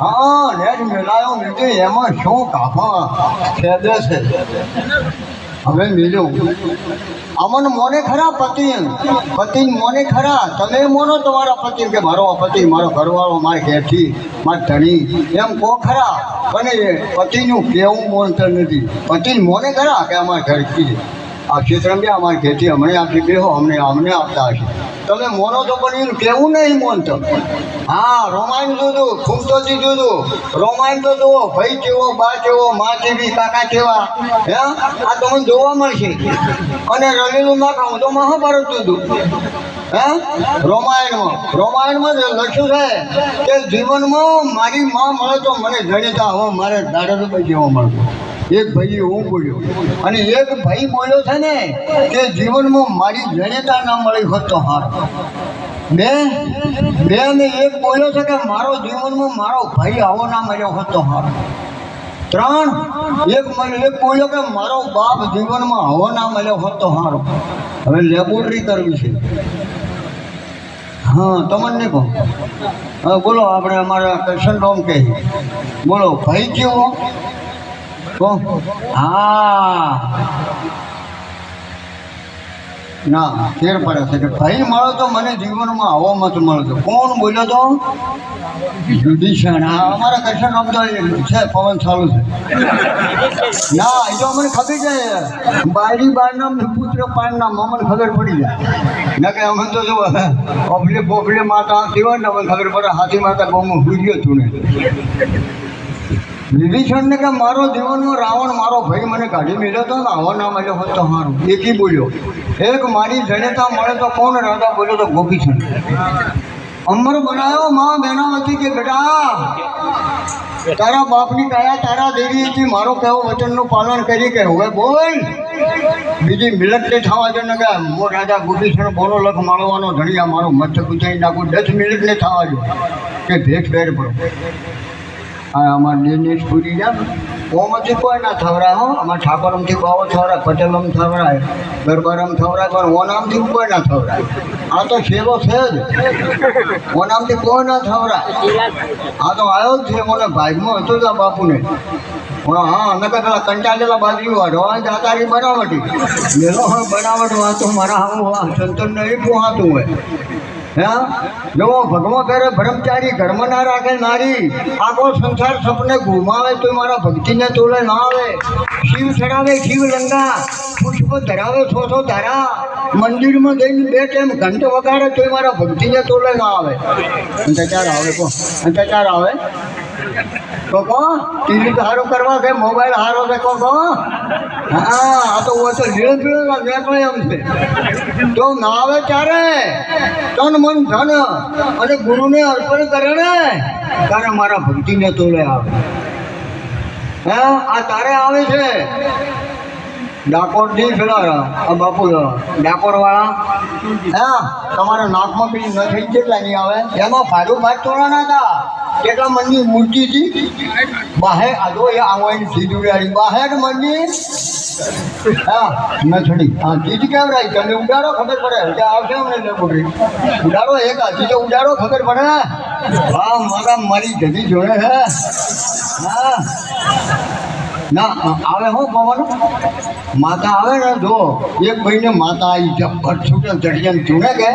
હા પતિ મોને ખરા તમે મોનો તમારા પતિ કે મારો પતિ, મારો ઘરવાળો, મારી ઘેરથી, મારી ધણી, એમ કહો ખરા. પણ પતિનું કેવું મોનતા નથી. પતિ મોને ખરા કે અમારા ઘરથી? આ ક્ષેત્રમાં અમારી ખેતી અમને આપી બેહો અમને અમને આપતા હશે. તમે મોનો તો પણ એનું કેવું નહીં મોનતો હા, રોમાયણ જોજો ફૂમતોજી જોજો. રોમાયણ તો જુઓ, ભાઈ કેવો, બા કેવો, મા કેવી, કાકા કેવા, હે? આ તમને જોવા મળશે. અને રલેલું ના ખાવું તો મહાભારત હે? રોમાયણમાં રોમાયણમાં લખ્યું છે કે જીવનમાં મારી માં મળે તો મને જણીતા હો મારે દાદાભાઈ જેવો મળતો? એક ભાઈ હું બોલ્યો. અને એક ભાઈ બોલ્યો છે ને કે જીવનમાં મારી જણેતા ના મળી હોત તો હાર. બે બે ને એક બોલ્યો છે કે મારો જીવનમાં મારો ભાઈ આવો ના મળ્યો હોત તો હાર. ત્રણ, એક એક બોલ્યો કે મારો બાપ જીવનમાં આવો ના મળ્યો હોત તો હારો. હવે લેબોરેટરી કરવી છે. હા, તમને કહો. હવે બોલો, આપણે અમારા કૃષ્ણ રોમ કહે બોલો, ભાઈ કેવો કહો હા. ના ફેર પડે છે કે ભાઈ મળો તો મને જીવનમાં આવો મત મળતો કોણ બોલ્યો તો? જુડિશન હા, અમારા કૃષ્ણ રામ છે, પવન ચાલુ છે. ના, એ તો અમને ખબર જાય બારી બાર નામ પુત્ર પાર નામ અમને ખબર પડી જાય. ના કે અમે તો જો ઓફલે બોફલે માતા સિવાય ને અમને ખબર પડે, હાથી માતા બહુ ગયો તું ને. વિભીષણને કે મારો જીવનનો રાવણ, મારો ભાઈ મને કાઢી મેળ્યો તો ને આવો ના મળ્યો હોત તો હારું. એકી બોલ્યો, એક મારી જનેતા મળે તો કોણ રાજા? બોલ્યો તો ગોપીચંદ. અમર બનાવ્યો માં બેનાવતી કે બેટા, તારા બાપની કયા તારા દેવી હતી મારો કહેવો વચનનું પાલન કરી કે હવે બોલ. બીજી મિલક ને થવા જો ને કે મો રાજા ગોપીચંદ બોલો, લખ માળવાનો ધણિયા મારો મસ્તક ઉંચાઈ નાખું, દસ મિનિટ ને થવા જો, કે ભેટ ભેર પડો. અમાર દિનેશ પૂરી જામ ઓમાંથી કોઈ ના થવરા, હો. અમાર ઠાકોરમથી બાવો થવરાય પટેલમ થવરાય ગરબારમ થવરાય પણ ઓનામથી કોઈ ના થવરાય આ તો સેવો છે જ. ઓનામથી કોઈ ના થવરાય આ તો આવ્યો જ છે, મને ભાગમાં હતો જ આ બાપુને. હા અમે તો પેલા કંટાળેલા બાજુ વાળો દાતારી બનાવટી. મેલો બનાવટ વાતો, મારા હું સંતન નહીં પોહાતું હોય. જો ભગવાન કરે બ્રહ્મચારી ઘરમાં ના રાખે નારી. આખો સંસાર સપને ગુમાવે તો મારા ભક્તિને તોલે ના આવે. શિવ ચડાવે, શિવ લંગા. પુષ્પ ધરાવે છો છો ધારા. મંદિરમાં જઈને બે ટાઈમ ઘંટ વગાડે તો મારા ભક્તિને તોલે ના આવે. અંતચાર આવે કો અંતચાર આવે. તો કો ટીવી સારું કરવા કે મોબાઈલ સારો છે કો કો હા, આ તો ઓછો લીલો પીળો છે. તો ના આવે ત્યારે, તન મન ધન, અને ગુરુને અર્પણ કરે ને, ત્યારે મારા ભક્તિને તોલે આવે. હે, આ તારે આવે છે. ડાકોરથી પેલા, આ બાપુ ડાકોર વાળા હા, તમારા નાકમાં પેલી ન થઈ જેટલા નહીં આવે? એમાં ફાયદો ભાત તોડવાના હતા. કેટલા મનની મૂર્તિ હતી બાહે આજો એ આવાની સીધી ઉડાડી બાહેર મનની હા નથડી હા ચીજ કેવડાય તમે ઉડાડો ખબર પડે. કે આવશે અમને લેબોરેટરી ઉડાડો એક હાથી તો ઉડાડો ખબર પડે. હા મારા મારી જગી જોડે હે. હા. ના, આવે હો પવન. માતા આવે ને જો, એક ભાઈને માતા આવી જબ્બર છૂટે ચડિયાને ચૂને કે?